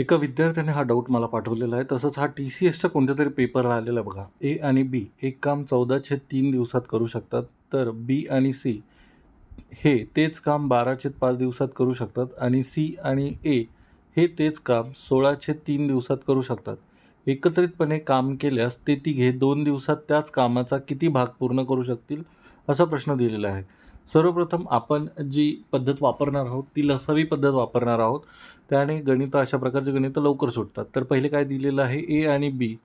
एका विद्यार्थ्याने हा डाऊट मला पाठवलेला आहे. तसंच हा टी सी एसचा कोणत्या तरी पेपर राहिलेला बघा. ए आणि बी एक काम चौदाचे तीन दिवसात करू शकतात. तर बी आणि सी हे तेच काम बाराचे पाच दिवसात करू शकतात. आणि सी आणि ए हे तेच काम सोळाचे तीन दिवसात करू शकतात. एकत्रितपणे काम केल्यास ते तिघे दोन दिवसात त्याच कामाचा किती भाग पूर्ण करू शकतील असा प्रश्न दिलेला आहे. सर्वप्रथम आपण जी पद्धत वापरणार आहोत ती लसावी पद्धत वापरणार आहोत. त्याने गणितं अशा प्रकारचे गणितं लवकर सुटतात तर पहिले काय दिलेलं आहे? ए आणि बी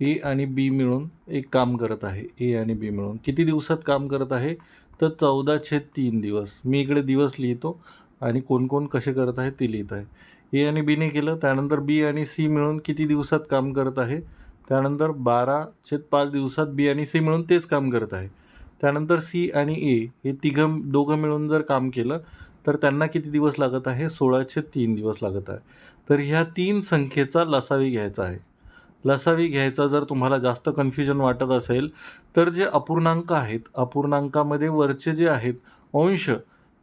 ए आणि बी मिळून एक काम करत आहे. ए आणि बी मिळून. किती दिवसात काम करत आहे? तर चौदा छेद तीन दिवस. मी इकडे दिवस लिहितो आणि कोण कोण कसे करत आहे ते लिहित आहे. ए आणि बीने केलं त्यानंतर बी आणि सी मिळून किती दिवसात काम करत आहे? त्यानंतर बारा छेद पाच दिवसात बी आणि सी मिळून तेच काम करत आहे. त्यानंतर सी आणि ए हे तिघं दोघं मिळून जर काम केलं तर त्यांना किती दिवस लागत आहे? सोळाशे तीन दिवस लागत आहे. तर ह्या तीन संख्येचा लसावी घ्यायचा आहे. लसावी घ्यायचा जर तुम्हाला जास्त कन्फ्युजन वाटत असेल तर जे अपूर्णांक आहेत अपूर्णांकामध्ये वरचे जे आहेत अंश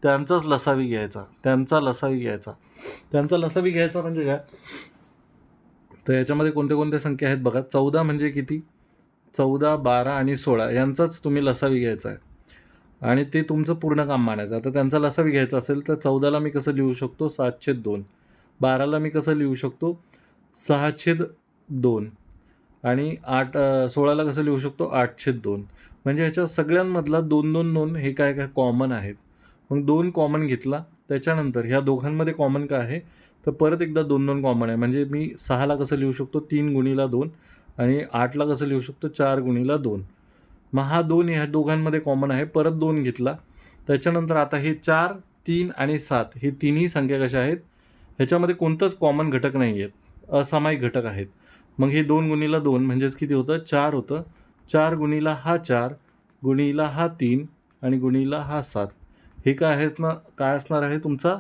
त्यांचाच लसावी घ्यायचा. त्यांचा लसावी घ्यायचा. त्यांचा लसावी घ्यायचा म्हणजे काय? तर याच्यामध्ये कोणत्या कोणत्या संख्या आहेत बघा. चौदा म्हणजे किती? चौदा बारा आणि सोळा यांचाच तुम्ही लसावी घ्यायचा आहे. आणि ते तुमचं पूर्ण काम मानायचं. आता त्यांचा लसावी घ्यायचा असेल तर चौदाला मी कसं लिहू शकतो? सातशे दोन. बाराला मी कसं लिहू शकतो? सहाशेद दोन. आणि आठ सोळाला कसं लिहू शकतो? आठशेद दोन. म्हणजे ह्याच्या सगळ्यांमधला दोन दोन दोन हे काय काय कॉमन आहेत. मग दोन कॉमन घेतला. त्याच्यानंतर ह्या दोघांमध्ये कॉमन काय आहे? तर परत एकदा दोन दोन कॉमन आहे. म्हणजे मी सहाला कसं लिहू शकतो? तीन गुणीला दोन. आणि आठला कसं लिहू शकतो चार गुणीला दोन. मग हा दोन ह्या दोघांमध्ये कॉमन आहे. परत दोन घेतला. त्याच्यानंतर आता हे चार तीन आणि सात हे तिन्ही संख्या कशा आहेत? ह्याच्यामध्ये कोणतंच कॉमन घटक नाही आहेत असामायिक घटक आहेत. मग हे दोन गुणीला दोन म्हणजेच किती होतं? चार होतं. चार गुणीला हा चार गुणीला हा तीन आणि गुणीला हा सात. हे काय आहेत ना? काय असणार आहे तुमचा?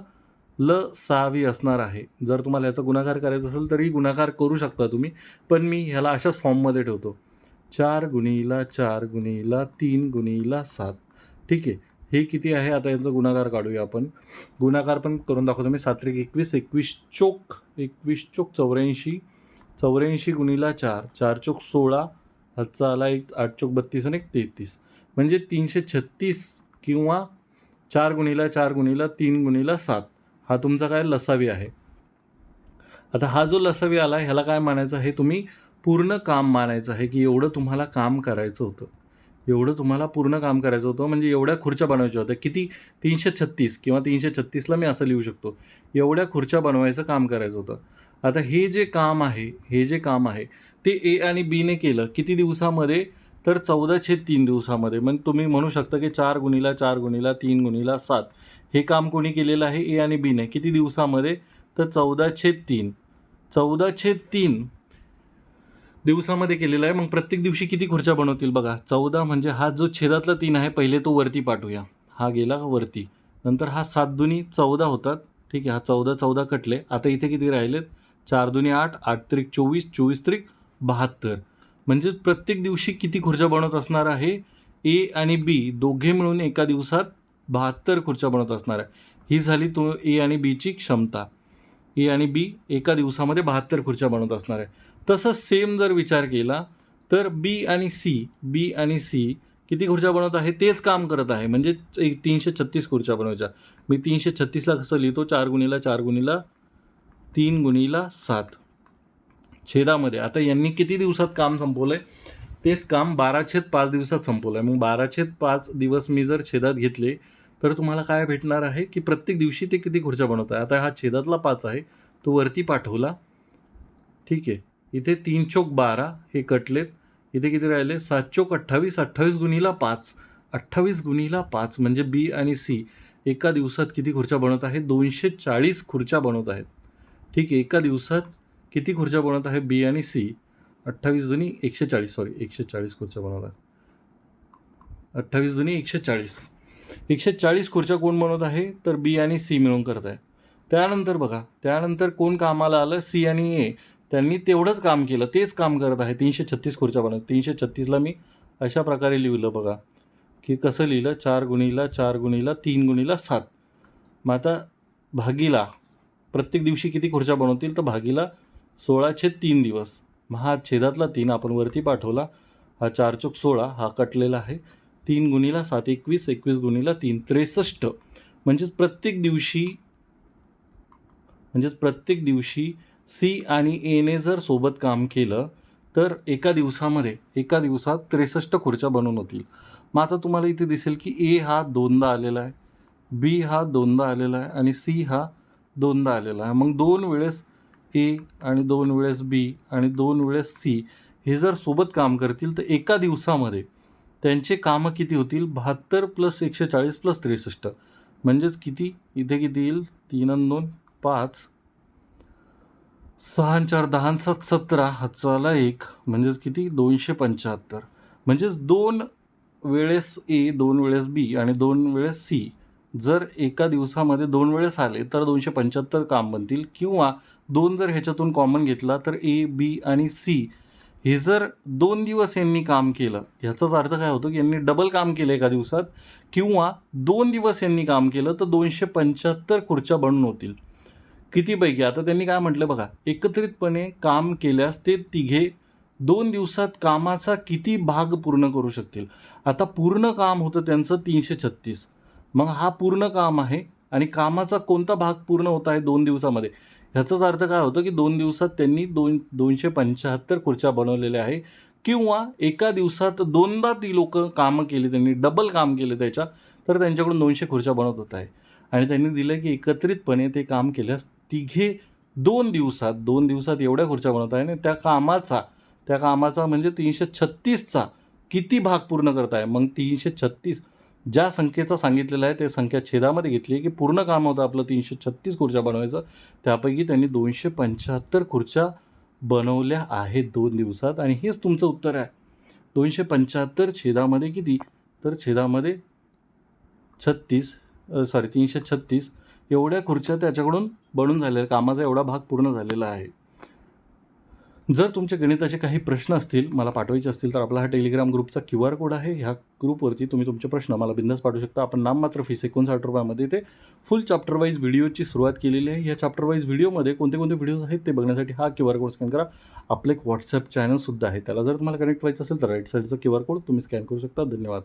ल सहावी असणार आहे. जर तुम्हाला याचा गुणाकार करायचा असेल तरी गुणाकार करू शकता तुम्ही पण मी ह्याला अशाच फॉर्ममध्ये ठेवतो. चार गुणीला चार गुणीला तीन गुणीला सात. ठीक आहे? हे किती आहे? आता यांचा गुणाकार काढूया आपण. गुणाकार पण करून दाखवतो मी. सात्रिक एकवीस एकवीस चोक एकवीस चोक चौऱ्याऐंशी चौऱ्याऐंशी गुणीला चार चार चोक सोळा हातचा आला एक आठ चोक बत्तीस आणि एक तेहतीस. म्हणजे तीनशे छत्तीस किंवा चार गुणीला चार गुणीला तीन गुणीला सात. हा तुमचा काय लसावी आहे. आता हा जो लसावी आला ह्याला काय मानायचं? आहे तुम्ही पूर्ण काम मानायचं आहे की एवढं तुम्हाला काम करायचं होतं. एवढं तुम्हाला पूर्ण काम करायचं होतं म्हणजे एवढ्या खुर्च्या बनवायच्या होत्या. किती? तीनशे छत्तीस किंवा तीनशे छत्तीसला मी असं लिहू शकतो. एवढ्या खुर्च्या बनवायचं काम करायचं होतं. आता हे जे काम आहे हे जे काम आहे ते ए आणि बीने केलं. किती दिवसामध्ये? तर चौदा छेद तीन दिवसामध्ये. मग तुम्ही म्हणू शकता की चार गुणीला चार गुणीला तीन गुणीला सात. हे काम कोणी केलेलं आहे? ए आणि बीने किती दिवसामध्ये? तर चौदा छेद तीन. चौदा छेद तीन दिवसामध्ये केलेलं आहे. मग प्रत्येक दिवशी किती खुर्च्या बनवतील बघा? चौदा म्हणजे हा जो छेदातला तीन आहे पहिले तो वरती पाठवूया. हा गेला वरती. नंतर हा सात दुनी चौदा होतात. ठीक आहे हा चौदा चौदा कटले. आता इथे किती राहिलेत? चार दुनी आठ आठ त्रिक चोवीस चोवीस त्रिक बहात्तर. म्हणजे प्रत्येक दिवशी किती खुर्च्या बनवत असणार आहे? ए आणि बी दोघे मिळून एका दिवसात बहात्तर खुर्च्या बनवत असणार आहे. ही झाली तो ए आणि बीची क्षमता. ए आणि बी एका दिवसामध्ये बहात्तर खुर्च्या बनवत असणार आहे. तसं सेम जर विचार केला तर बी आणि सी बी आणि सी किती खुर्च्या बनवत आहे? तेच काम करत आहे. म्हणजे एक तीनशे छत्तीस खुर्च्या बनवायच्या. मी तीनशे छत्तीसला कसं लिहितो? चार गुणीला चार गुणीला तीन गुणीला सात. छेदामध्ये. आता यांनी किती दिवसात काम संपवलं आहे तेच काम बारा छेद पाच दिवसात संपवलं आहे मग बारा छेद पाच दिवस मी जर छेदात घेतले तर तुम्हाला काय भेटणार आहे की प्रत्येक दिवशी ते किती खुर्च्या बनवत आहे? आता हा छेदातला पाच आहे. तो वरती पाठवला. ठीक आहे. इथे तीन चोक बारा हे कटलेत. इथे किती राहिले? सात चोक अठ्ठावीस. अठ्ठावीस गुणीला पाच. अठ्ठावीस गुणीला पाच म्हणजे बी आणि सी. एका दिवसात किती खुर्च्या बनवत आहे? दोनशे चाळीस खुर्च्या बनवत आहेत. ठीक आहे. एका दिवसात किती खुर्च्या बनवत आहे? बी आणि सी. अठ्ठावीस दुनी एकशे चाळीस. सॉरी एकशे चाळीस खुर्च्या बनवत आहेत. अठ्ठावीस दुनी एकशे चाळीस. एकशे चाळीस खुर्च्या कोण बनवत आहे? तर बी आणि सी मिळून करत आहे. त्यानंतर बघा त्यानंतर कोण कामाला आलं? सी आणि ए. त्यांनी तेवढंच काम केलं तेच काम करत आहे. तीनशे छत्तीस खुर्च्या बनवत तीनशे छत्तीसला मी अशा प्रकारे लिहिलं बघा की कसं लिहिलं? चार गुणीला चार गुणीला तीन गुणीला सात. मग आता भागीला प्रत्येक दिवशी किती खुर्च्या बनवतील? तर भागीला सोळाशे तीन दिवस. मग हा छेदातला तीन आपण वरती पाठवला. हा चार चौक सोळा हा कटलेला आहे. तीन गुणीला सात एकवीस एकवीस गुणीला तीन त्रेसष्ट. म्हणजेच प्रत्येक दिवशी म्हणजेच प्रत्येक दिवशी सी आणि एने जर सोबत काम केलं तर एका दिवसामध्ये एका दिवसात त्रेसष्ट खुर्च्या बनवून होतील. मग आता तुम्हाला इथे दिसेल की ए हा दोनदा आलेला आहे बी हा दोनदा आलेला आहे आणि सी हा दोनदा आलेला आहे. मग दोन वेळेस ए आणि दोन वेळेस बी आणि दोन वेळेस सी हे जर सोबत काम करतील तर एका दिवसामध्ये त्यांचे कामं किती होतील? बहात्तर प्लस एकशे चाळीस प्लस त्रेसष्ट. म्हणजेच किती? इथे किती येईल? तीन आणि दोन पाच. सहा चार दहा सात सतरा. हातचाला एक. म्हणजेच किती? दोनशे पंच्याहत्तर. म्हणजेच दोन वेळेस ए दोन वेळेस बी आणि दोन वेळेस सी. जर एका दिवसामध्ये दोन वेळेस आले तर दोनशे पंच्याहत्तर काम बनतील. किंवा दोन जर ह्याच्यातून कॉमन घेतला तर ए बी आणि सी. हे जर दोन दिवस यांनी काम केलं ह्याचाच अर्थ काय होतो की यांनी डबल काम केलं एका दिवसात किंवा दोन दिवस यांनी काम केलं तर दोनशे पंच्याहत्तर खुर्च्या बनून होतील. कितीपैकी? आता त्यांनी काय म्हटलं बघा एकत्रितपणे काम केल्यास ते तिघे दोन दिवसात कामाचा किती भाग पूर्ण करू शकतील? आता पूर्ण काम होतं त्यांचं तीनशे छत्तीस. मग हा पूर्ण काम आहे आणि कामाचा कोणता भाग पूर्ण होत आहे दोन दिवसामध्ये? ह्याचाच अर्थ काय होतो की दोन दिवसात त्यांनी दोन दोनशे पंच्याहत्तर खुर्च्या बनवलेल्या आहे किंवा एका दिवसात दोनदा ती लोकं कामं केली त्यांनी डबल काम केले त्याच्या तर त्यांच्याकडून दोनशे खुर्च्या बनवत होत आहे आणि त्यांनी दिलं की एकत्रितपणे ते काम केल्यास तिघे दोन दिवसात दोन दिवसात एवढ्या खुर्च्या बनवत आहे आणि त्या कामाचा त्या कामाचा म्हणजे तीनशे छत्तीसचा किती भाग पूर्ण करत आहे मग तीनशे छत्तीस ज्या संख्येचा सांगितलेला आहे ते संख्या छेदामध्ये घेतली आहे की पूर्ण काम होतं आपलं तीनशे छत्तीस खुर्च्या बनवायचं. त्यापैकी त्यांनी दोनशे पंच्याहत्तर खुर्च्या बनवल्या आहेत दोन दिवसात. आणि हेच तुमचं उत्तर आहे. दोनशे पंच्याहत्तर छेदामध्ये किती? तर छेदामध्ये छत्तीस सॉरी तीनशे छत्तीस एवढ्या खुर्च्या त्याच्याकडून बनून झालेल्या कामाचा एवढा भाग पूर्ण झालेला आहे. जर तुमच्या गणिताचे काही प्रश्न असतील मला पाठवायचे असतील तर आपला हा टेलिग्राम ग्रुपचा क्यू आर कोड आहे. ह्या ग्रुपवरती तुम्ही तुमचे प्रश्न मला बिंदास पाठवू शकता. आपण नाम मात्र फीस एकोणसाठ रुपयामध्ये ते फुल चॅप्टर वाईज व्हिडिओची सुरुवात केलेली आहे. या चॅप्टर वाईज व्हिडिओमध्ये कोणते कोणते व्हिडिओज आहेत ते बघण्यासाठी हा क्यू आर कोड स्कॅन करा. आपलं एक व्हॉट्सअप चॅनलसुद्धा आहे. त्याला जर तुम्हाला कनेक्ट व्हायचं असेल तर राईट साईडचा क्यू आर कोड तुम्ही स्कॅन करू शकता. धन्यवाद.